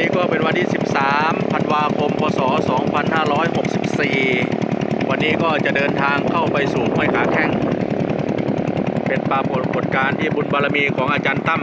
นี้ก็เป็นวันที่ 13 ธันวาคม พศ 2564 วันนี้ก็จะเดินทางเข้าไปสู่ห้วยขาแข้ง เป็นปรากฏการณ์ที่บุญบารมีของอาจารย์ตั้ม